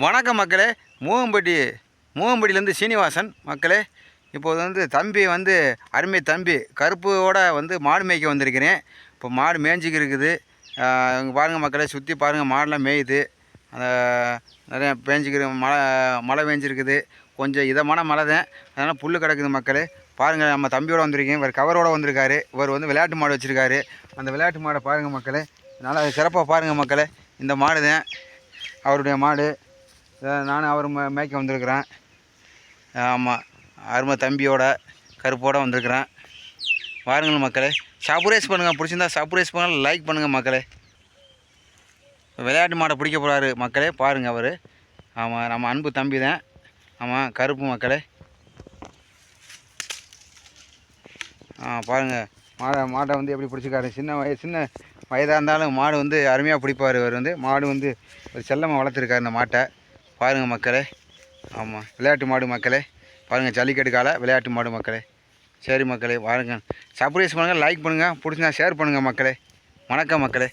வணக்கம் மக்களே. மூவம்பட்டி மூவம்பட்டியிலேருந்து சீனிவாசன் மக்களே. இப்போது வந்து தம்பி வந்து அருமை தம்பி கருப்போட வந்து மாடு மேய்க்க வந்திருக்கிறேன். இப்போ மாடு மேய்ஞ்சிக்கு இருக்குது. பாருங்கள் மக்களே சுற்றி பாருங்கள் மாடெலாம் மேயுது. அந்த நிறைய பேஞ்சிக்கிற மழை மழை பெஞ்சிருக்குது. கொஞ்சம் இதமான மழை தான். அதனால் புல் கிடக்குது மக்களே. பாருங்கள் நம்ம தம்பியோட வந்திருக்கேன். இவர் கவரோட வந்திருக்காரு. இவர் வந்து விளையாட்டு மாடு வச்சுருக்காரு. அந்த விளையாட்டு மாடை பாருங்கள் மக்களே. நல்லா சிறப்பாக பாருங்கள் மக்களே. இந்த மாடு தான். அவருடைய மாடு. நானும் அவர் மே- மேய்க்க வந்திருக்கிறேன். ஆமாம் அருமை தம்பியோட கருப்போட வந்திருக்கிறேன். வாருங்கள் மக்களே சப்ரைஸ் பண்ணுங்கள் பிடிச்சிருந்தா சப்ரைஸ் பண்ணுங்கள் லைக் பண்ணுங்கள் மக்களே. விளையாட்டு மாடை பிடிக்க போகிறாரு மக்களே பாருங்கள் அவர். ஆமாம் நம்ம அன்பு தம்பி தான். ஆமாம் கருப்பு மக்களே. ஆ பாருங்கள் மாடை மாட்டை வந்து எப்படி பிடிச்சிருக்காரு. சின்ன வய சின்ன வயதாக இருந்தாலும் மாடு வந்து அருமையாக பிடிப்பார் இவர் வந்து. மாடு வந்து ஒரு செல்லமாக வளர்த்துருக்காரு இந்த மாட்டை. பாருங்கள் மக்களே. ஆமாம் விளையாட்டு மாடு மக்களே. பாருங்கள் ஜல்லிக்கட்டு கால விளையாட்டு மாடு மக்களே. சரி மக்களே பாருங்கள் சர்ப்ரைஸ் பண்ணுங்கள் லைக் பண்ணுங்கள் பிடிச்சிருந்தா ஷேர் பண்ணுங்கள் மக்களே. வணக்கம் மக்களே.